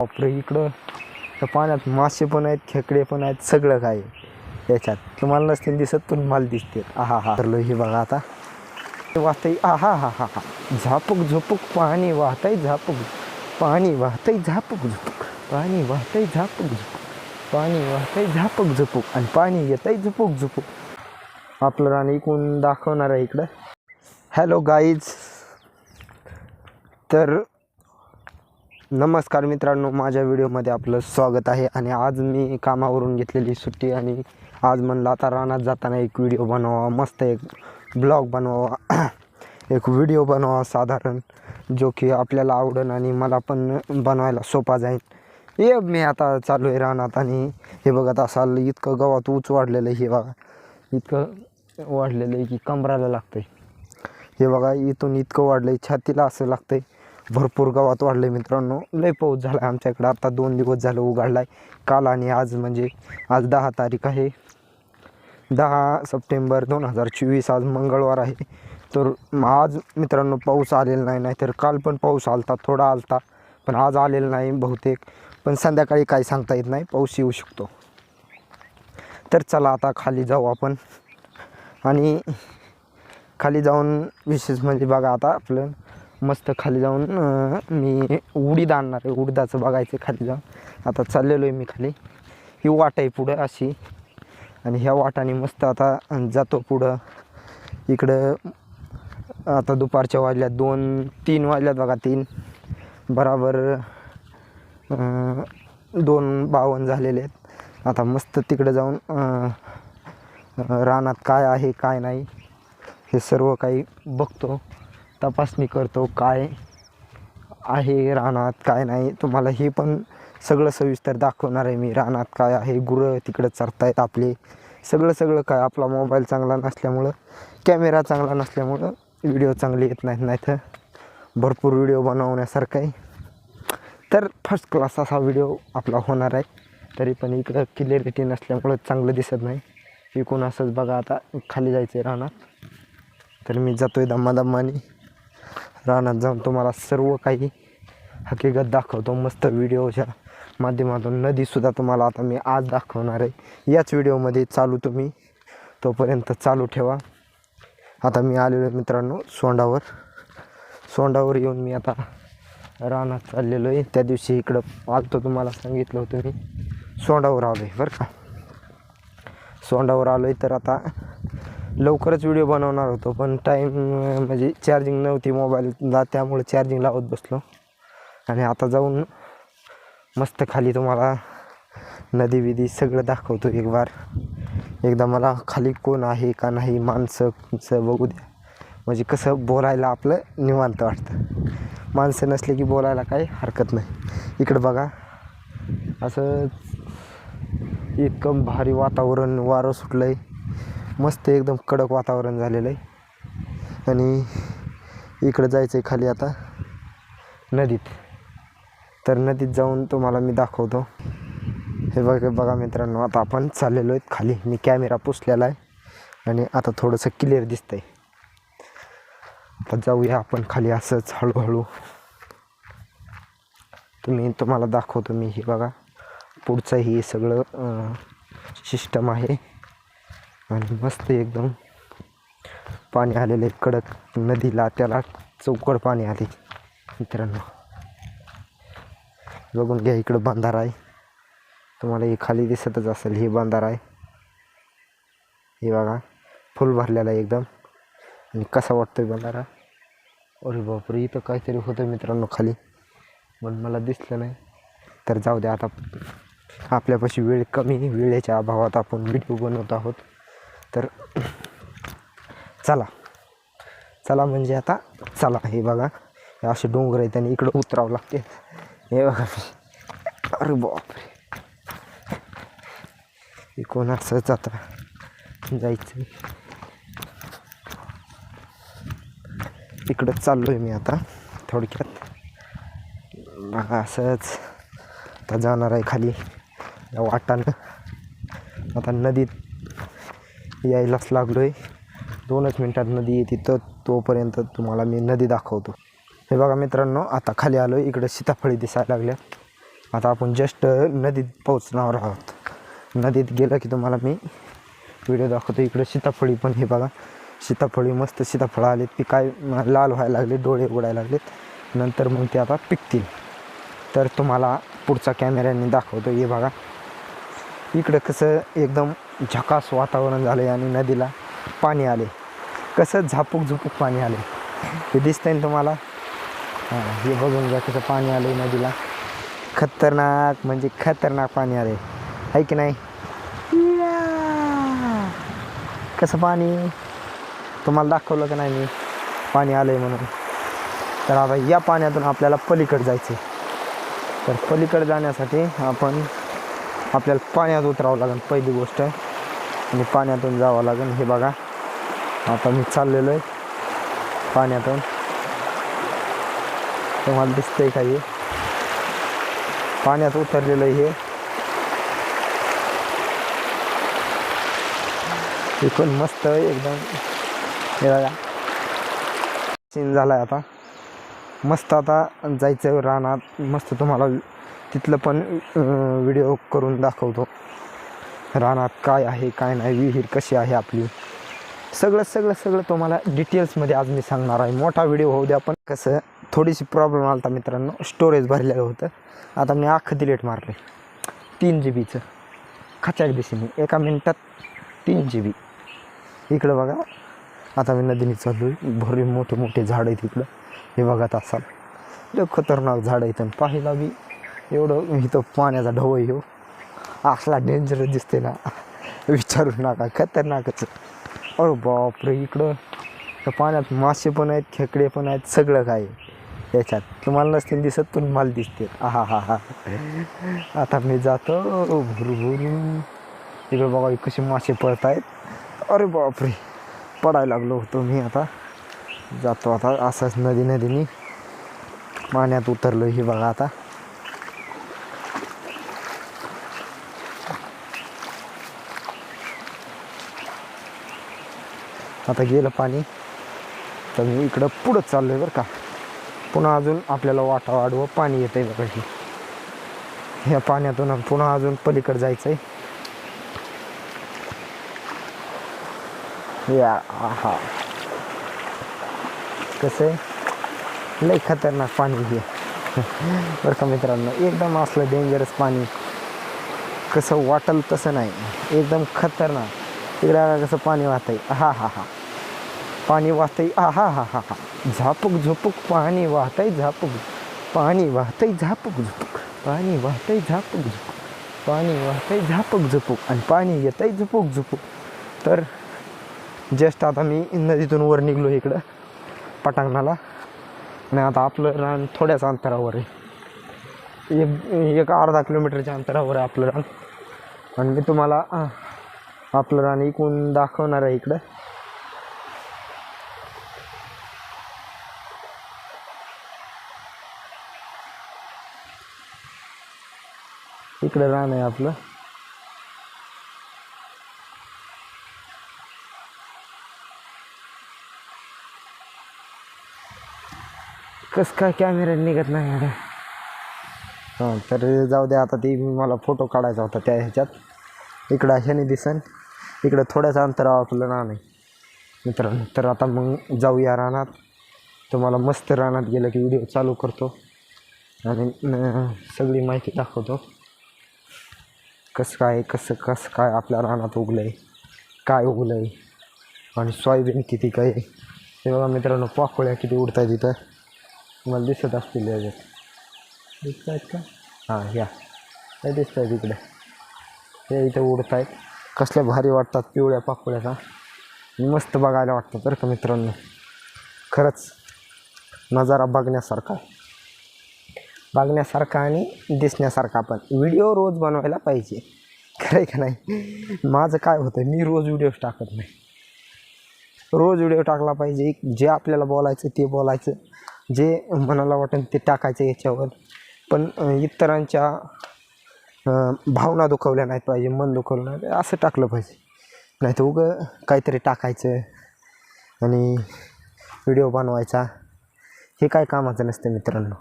बापरे इकडं त्या पाण्यात मासे पण आहेत खेकडे पण आहेत सगळं काय याच्यात तुम्हाला नसतील दिसत पण मला दिसते आहा हा. ठरलो हे बघा आता. वाहतंय. आहा हा हा हा. झापक झोपूक पाणी वाहतंय झापक पाणी वाहतंय झापक झोपूक. पाणी वाहतंय झापक झुपक. पाणी वाहतंय झापक झुपक. आणि पाणी येतंय झुपूक झुपक. आपलं राणी इकून दाखवणार आहे इकडं? हॅलो गाईज तर नमस्कार मित्रांनो माझ्या व्हिडिओमध्ये आपलं स्वागत आहे आणि आज मी कामावरून घेतलेली सुट्टी आणि आज म्हणलं आता रानात जाताना एक व्हिडिओ बनवावा मस्त एक ब्लॉग बनवावा एक व्हिडिओ बनवावा साधारण जो की आपल्याला आवडेल आणि मला पण बनवायला सोपा जाईल हे मी आता चालू आहे रानात आणि हे बघत असाल इतकं गवत उच वाढलेलं आहे हे बघा. इतकं वाढलेलं आहे की कमराला लागतं हे बघा इथून इतकं वाढलं आहे छातीला असं लागतं आहे भरपूर गावात आहे मित्रांनो. लय पाऊस झाला आहे आमच्याकडे. आता दोन दिवस झालं उघडला आहे काल आणि आज म्हणजे आज दहा तारीख आहे. दहा सप्टेंबर दोन हजार चोवीस आज मंगळवार आहे. तर आज मित्रांनो पाऊस आलेला नाही नाहीतर काल पण पाऊस आलता थोडा आलता. पण आज आलेला नाही बहुतेक. पण संध्याकाळी काही सांगता येत नाही पाऊस येऊ शकतो. तर चला आता खाली जाऊ आपण. आणि खाली जाऊन विशेष म्हणजे बघा आता आपलं मस्त खाली जाऊन मी उडीद आणणार आहे. उडदाचं बघायचं खाली जाऊन. आता चाललेलो आहे मी खाली. ही वाट आहे पुढं अशी. आणि ह्या वाटाने मस्त आता जातो पुढं. इकडं आता दुपारच्या वाजल्यात दोन तीन वाजल्यात बघा तीन. बराबर दोन बावन्न झालेले आहेत. आता मस्त तिकडं जाऊन रानात काय आहे काय नाही हे सर्व काही बघतो. तपासणी करतो काय आहे रानात काय नाही. तुम्हाला हे पण सगळं सविस्तर दाखवणार आहे मी. रानात काय आहे गुरं तिकडं चरतायत आपले. सगळं सगळं काय आपला मोबाईल चांगला नसल्यामुळं कॅमेरा चांगला नसल्यामुळं व्हिडिओ चांगले येत नाहीत. नाही तर भरपूर व्हिडिओ बनवण्यासारखं आहे. तर फर्स्ट क्लास असा व्हिडिओ आपला होणार आहे. तरी पण इकडं क्लिअरिटी नसल्यामुळं चांगलं दिसत नाही. इकून असंच बघा आता खाली जायचं आहे रानात. तर मी जातो आहे दम्मादम्मानी. रानात जाऊन तुम्हाला सर्व काही हकीकत दाखवतो. मस्त व्हिडिओच्या माध्यमातून नदीसुद्धा तुम्हाला आता मी आज दाखवणार आहे. याच व्हिडिओमध्ये चालू तुम्ही तोपर्यंत चालू ठेवा. आता मी आलेलो आहे मित्रांनो सोंडावर. सोंडावर येऊन मी आता रानात चाललेलो आहे. त्या दिवशी इकडं आलतो तुम्हाला सांगितलं होतं मी. सोंडावर आलो आहे बरं का. सोंडावर आलो आहे तर आता लवकरच व्हिडिओ बनवणार होतो पण टाईम म्हणजे चार्जिंग नव्हती मोबाईलला त्यामुळे चार्जिंग लावत बसलो. आणि आता जाऊन मस्त खाली तुम्हाला नदी विधी सगळं दाखवतो एक बार. एकदा मला खाली कोण आहे का नाही माणसं बघू द्या. म्हणजे कसं बोलायला आपलं निवांत वाटतं. माणसं नसले की बोलायला काही हरकत नाही. इकडं बघा. असं इतकं भारी वातावरण वारं सुटलं आहे मस्त एकदम कडक वातावरण झालेलं आहे. आणि इकडं जायचं आहे खाली आता नदीत. तर नदीत जाऊन तुम्हाला मी दाखवतो. हे बघ बघा मित्रांनो आता आपण चाललेलो आहेत खाली. मी कॅमेरा पुसलेला आहे. आणि आता थोडंसं क्लिअर दिसतंय. आता जाऊया आपण खाली असंच हळूहळू. तुम्ही तुम्हाला दाखवतो मी हे बघा. पुढचं हे सगळं सिस्टम आहे. आणि मस्त एकदम पाणी आलेलं आहे कडक नदीला त्याला चौकड पाणी आले. मित्रांनो बघून घ्या इकडं बांधारा आहे. तुम्हाला हे खाली दिसतच असेल हे बांधारा आहे. हे बघा फुल भरलेला आहे एकदम. आणि कसा वाटतोय बांधारा? अरे बापरे इथं काहीतरी होतं मित्रांनो खाली. पण मला दिसलं नाही. तर जाऊ द्या आता आपल्यापाशी वेळ कमी वेळेच्या अभावात आपण व्हिडिओ बनवत आहोत. तर चला. चला म्हणजे आता चला. हे बघा. हे असे डोंगर आहेत आणि इकडं उतरावं लागते. हे बघा. अरे बापरे. हे कोण असंच आता? जायचं इकडं चाललो आहे मी आता थोडक्यात. बघा असंच. आता जाणार आहे खाली. या वाटानं आता नदीत यायलाच लागलो आहे दोनच मिनटात नदी येते तर तोपर्यंत तुम्हाला मी नदी दाखवतो. हे बघा मित्रांनो आता खाली आलो आहे इकडं सीताफळी दिसायला लागल्या. आता आपण जस्ट नदीत पोहोचणार आहोत. नदीत गेलं की तुम्हाला मी व्हिडिओ दाखवतो. इकडं सीताफळी पण हे बघा. सीताफळी मस्त सीताफळं आलेत. ती काय लाल व्हायला लागले डोळे उडायला लागलेत. नंतर मग ते आता पिकतील. तर तुम्हाला पुढचा कॅमेऱ्याने दाखवतो. हे बघा. इकडं कसं एकदम झकास वातावरण झालं आहे आणि नदीला पाणी आले. कसं झापूक झुपूक पाणी आले. हे दिसतंय ना तुम्हाला? हां हे बघून घ्या कसं पाणी आलं आहे नदीला. खतरनाक म्हणजे खतरनाक पाणी आले आहे की नाही? कसं पाणी? तुम्हाला दाखवलं का नाही मी? पाणी आलं आहे म्हणून. तर आता या पाण्यातून आपल्याला पलीकडे जायचं आहे तर पलीकडे जाण्यासाठी आपण आपल्याला पाण्यात उतरावं लागेल पहिली गोष्ट. आणि पाण्यातून जावं लागेल हे बघा. आता मी चाललेलो आहे पाण्यातून. तुम्हाला दिसतंय का हे? पाण्यात उतरलेलं आहे हे. इकडून मस्त एकदम हे बघा. सीन झाला आहे आता. मस्त आता जायचं रानात. मस्त तुम्हाला तिथलं पण व्हिडिओ करून दाखवतो. रानात काय आहे काय नाही विहीर कशी आहे आपली? सगळं सगळं सगळं तुम्हाला डिटेल्समध्ये आज मी सांगणार आहे. मोठा व्हिडिओ होऊ द्या पण कसं थोडीशी प्रॉब्लेम आला होता मित्रांनो. स्टोरेज भरलेलं होतं. आता मी अख्खं डिलेट मारले तीन जी बीचं खचाक दिशेने एका मिनटात तीन जी बी इकडं बघा. आता मी नदीने चाललो आहे भरी मोठे मोठे झाड आहेत इकडं. हे बघत असाल लय खतरनाक झाड आहेत. आणि पाहायला बी एवढं इथं पाण्याचा ढव आहे हो. असला डेंजरस दिसते ना. विचारू नका खतरनाकच. अरे बापरे इकडं त्या पाण्यात मासे पण आहेत खेकडे पण आहेत सगळं काय याच्यात तुम्हाला नसतील दिसत पण मला दिसते. हा हा हा. आता मी जातो भुरभुरून इकडे बघा कसे मासे पळत आहेत. अरे बापरे पडायला लागलो होतो मी आता. जातो आता असंच नदी नदीने पाण्यात उतरलो ही बघा आता. आता गेलं पाणी. तर मी इकडं पुढं चाललो आहे बरं का. पुन्हा अजून आपल्याला वाटा वाढवं पाणी येतं आहे बघा ह्या पाण्यातून पुन्हा अजून पलीकडे जायचं आहे या हा कसं आहे? लई खतरनाक पाणी हे. बरं का मित्रांनो एकदम असलं डेंजरस पाणी. कसं वाटल तसं नाही. एकदम खतरनाक. तिकडे कसं पाणी वाहतंय. हा हा हा पाणी वाहतंय. आ हा हा हा हा. झापूक झोपूक पाणी वाहतंय झापूक. पाणी वाहतंय झापूक झुपूक. पाणी वाहतंय झापूक झुपूक. पाणी वाहतंय झापूक झुपूक. आणि पाणी येतंय झुपूक झुपूक. तर जस्ट आता मी नदीतून वर निघलो इकडं पटांगणाला. आणि आता आपलं रान थोड्याच अंतरावर आहे. एक एक अर्धा किलोमीटरच्या अंतरावर आहे आपलं रान. आणि मी तुम्हाला आपलं रान इकून दाखवणार आहे इकडं. इकडं रान आहे आपलं. कसं काय कॅमेरा निघत नाही अरे हां तर जाऊ दे आता ती मला फोटो काढायचा होता त्या ह्याच्यात. इकडं ह्यानी दिसन. इकडं थोड्याच अंतरावर आपलं रान आहे. मित्रांनो तर आता मग जाऊया रानात. तुम्हाला मस्त रानात गेलं की व्हिडिओ चालू करतो. आणि न- सगळी माहिती दाखवतो. कसं काय कसं कसं काय आपल्या रानात उगलं आहे काय उगलं आहे आणि सोयाबीन किती काय. हे बघा मित्रांनो पाकोळ्या किती उडत आहेत इथं. मला दिसत असतील याच्यात दिसत आहेत का? हां ह्या हे दिसत आहेत इकडे. हे इथं उडत आहेत कसल्या भारी वाटतात पिवळ्या पाकोळ्याचा मस्त बघायला वाटतं बरं का मित्रांनो. खरंच नजारा बघण्यासारखा आहे. बघण्यासारखा आणि दिसण्यासारखा पण व्हिडिओ रोज बनवायला पाहिजे. खरं का नाही? माझं काय होतं मी रोज व्हिडिओ टाकत नाही. रोज व्हिडिओ टाकला पाहिजे जे आपल्याला बोलायचं ते बोलायचं जे मनाला वाटेल ते टाकायचं याच्यावर. पण इतरांच्या भावना दुखवल्या नाहीत पाहिजे मन दुखवलं नाही असं टाकलं पाहिजे. नाही तर उगं काहीतरी टाकायचं आणि व्हिडिओ बनवायचा. हे काय कामाचं नसतं मित्रांनो.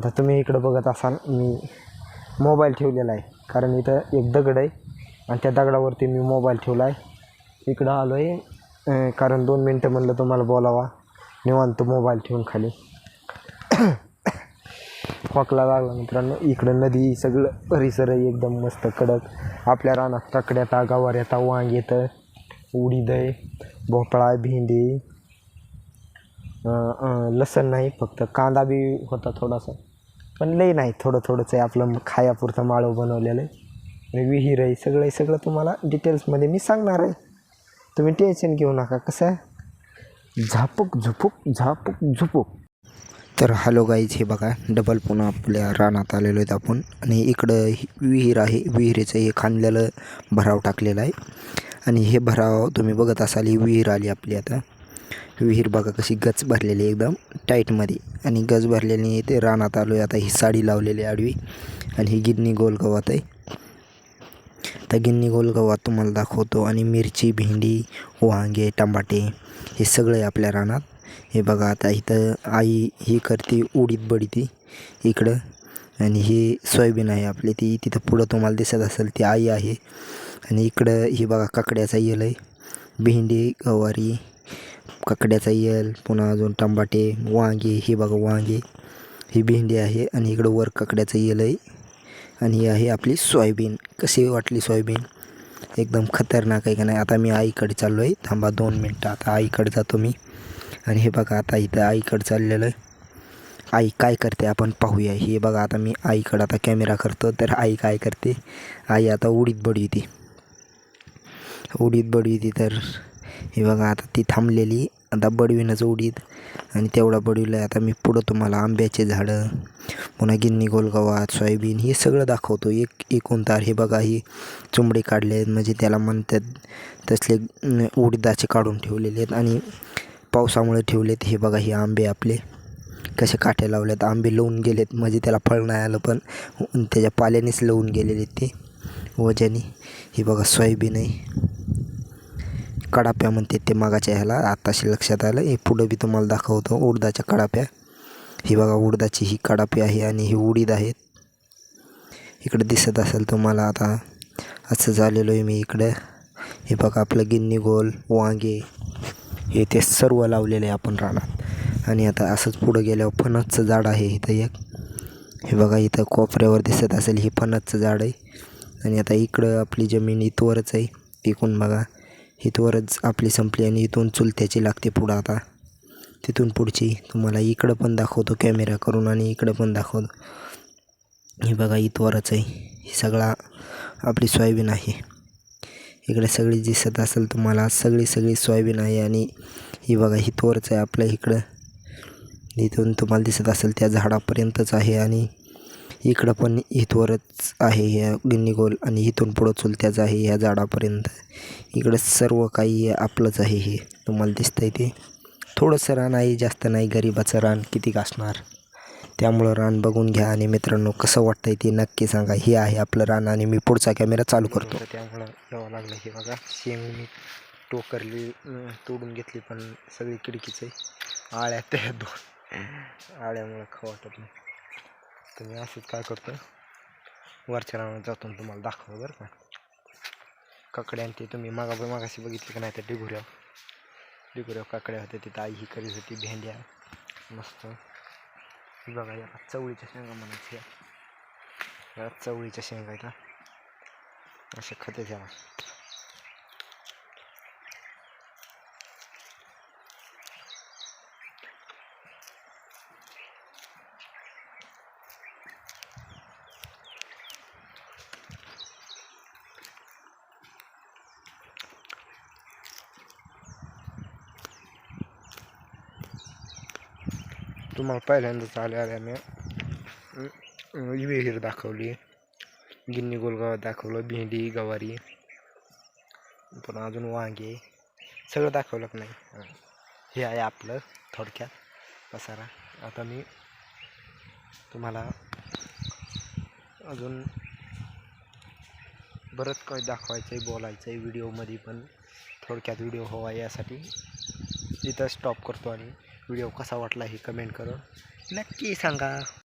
आता तुम्ही इकडं बघत असाल मी मोबाईल ठेवलेला आहे. कारण इथं एक दगड आहे आणि त्या दगडावरती मी मोबाईल ठेवला आहे. इकडं आलो आहे. कारण दोन मिनटं म्हणलं तुम्हाला बोलावा. निवांत मोबाईल ठेवून खाली. खोकला लागला मित्रांनो. इकडं नदी सगळं परिसर आहे एकदम मस्त कडक. आपल्या रानात काकड्याता गवार येता वांग येतं. उडीद आहे भोपळा भेंडी लसण नाही फक्त कांदा बी होता थोडासा. पण लई नाही थोडं थोडंच आहे आपलं खायापुरतं माळव बनवलेलं आहे. आणि विहीर आहे सगळं आहे सगळं तुम्हाला डिटेल्समध्ये मी सांगणार आहे. तुम्ही टेन्शन घेऊ नका कसं आहे? झापूक झुपूक झापूक झुपूक. तर हॅलो गाईज हे बघा डबल पुन्हा आपल्या रानात आलेलो आहेत आपण. आणि इकडं विहीर आहे विहिरीचं हे खांदलेलं भराव टाकलेलं आहे. आणि हे भराव तुम्ही बघत असाल ही विहीर आली आपली आता. विहीर बघा कशी गच भरलेली एकदम टाईटमध्ये. आणि गच भरलेली ते रानात आलो आहे आता ही साडी लावलेली आहे आडवी. आणि ही गिन्नी गोल गवत आहे. तर गिन्नी गोल गवात तुम्हाला दाखवतो. आणि मिरची भेंडी वांगे टमाटे हे सगळं आहे आपल्या रानात. हे बघा आता इथं आई ही करते उडीद बडीती इकडं. आणि ही सोयाबीन आहे आपली ती तिथं पुढं तुम्हाला दिसत असेल ती आई आहे. आणि इकडं ही बघा काकड्याचा येल आहे. भेंडी गवारी ककड्याचा येल पुन्हा अजून टमाटे वांगे हे बघा वांगे. ही भेंडी आहे आणि इकडं वर ककड्याचं येल आहे. आणि ही आहे आपली सोयाबीन. कशी वाटली सोयाबीन? एकदम खतरनाक आहे का नाही? आता मी आईकडे चाललो आहे थांबा दोन मिनटं. आता आईकडे जातो मी. आणि हे बघा आता इथं आईकडे चाललेलं आहे. आई काय करते? आपण पाहूया. हे बघा आता मी आईकडं आता कॅमेरा करतो. तर आई काय करते? आई आता उडीद बडीती. उडीत बडीती तर हे बघा आता ती थांबलेली. आता बडविनच उडीद आणि तेवढा बडवीला आहे आता मी पुढं तुम्हाला आंब्याचे झाडं पुन्हा गिन्नी गोलगवात सोयाबीन हे सगळं दाखवतो. एक एकूण तार. हे बघा ही चुंबडे काढले आहेत. म्हणजे त्याला म्हणतात तसले उडीदाचे काढून ठेवलेले आहेत. आणि पावसामुळे ठेवलेत. हे बघा हे आंबे आपले. कसे काठे लावलेत. आंबे लावून गेलेत. म्हणजे त्याला फळ नाही आलं पण त्याच्या पाल्यानेच लावून गेलेले ते. वजनी. हे बघा सोयाबीन आहे. कडाप्या म्हणते ते मागाच्या ह्याला. आताशी लक्षात आलं. हे पुढं बी तुम्हाला दाखवतो. उडदाच्या कडाप्या. ही बघा उडदाची ही कडापी आहे आणि ही उडीद आहेत. इकडं दिसत असेल तुम्हाला आता. असं झालेलो आहे मी इकडं. हे बघा आपलं गिन्नी गोल वांगे. हे ते सर्व लावलेलं आहे आपण रानात. आणि आता असंच पुढं गेल्यावर फणसचं झाड आहे इथं एक. हे बघा इथं कोपऱ्यावर दिसत असेल हे फणसचं झाड आहे. आणि आता इकडं आपली जमीन इथवरच आहे. तिकून बघा. इथवरच आपली संपली आणि इथून चुलत्याची लागते पुढं आता. तिथून पुढची तुम्हाला इकडं पण दाखवतो कॅमेरा करून आणि इकडं पण दाखवतो. हे बघा इथवरच आहे. ही सगळा आपली सोयाबीन आहे. इकडे सगळी दिसत असेल तुम्हाला सगळी सगळी सोयाबीन आहे आणि ही बघा इथवरच आहे आपलं इकडं. इथून तुम्हाला दिसत असेल त्या झाडापर्यंतच आहे आणि इकडं पण इथवरच आहे ह्या गिनी गोल आणि इथून पुढं चुलत्याच आहे ह्या झाडापर्यंत. इकडं सर्व काही आपलंच आहे हे. तुम्हाला दिसतंय ते. थोडंसं रान आहे जास्त नाही. गरिबाचं रान किती असणार त्यामुळं रान बघून घ्या आणि मित्रांनो कसं वाटतंय ते नक्की सांगा. हे आहे आपलं रान आणि मी पुढचा कॅमेरा चालू करतो. त्यामुळं यावं लागलं हे बघा. सेम मी टोकरली तोडून घेतली पण सगळी खिडकीच आहे. आळ्या त्या दोन. आळ्यामुळं खाऊ वाटत नाही. तर मी असंच काय करतो वरच्या रानात जातो आणि तुम्हाला दाखवतो बरं का. काकड्या आणि ते तुम्ही मागा मागाशी बघितलं का नाही तर डिगुऱ्या डिगुऱ्या काकड्या होत्या तिथं आई ही करीत होती भेंड्या. मस्त. बघा या चवळीच्या शेंगा म्हणायच्या या चवळीच्या शेंगा आहेत हा. अशा खते त्याला तुम्हाला पहिल्यांदाच आल्या आल्या मी विहीर दाखवली. गिन्नी गोलगाव दाखवलं भेंडी गवारी. पुन्हा अजून वांगे. सगळं दाखवलं नाही. हे आहे आपलं थोडक्यात पसारा. आता मी तुम्हाला अजून बरंच काही दाखवायचं आहे बोलायचं आहे व्हिडिओमध्ये पण. थोडक्यात व्हिडिओ हवा यासाठी. इथं स्टॉप करतो आणि व्हिडिओ कसा वाटला हे कमेंट करून. नक्की सांगा.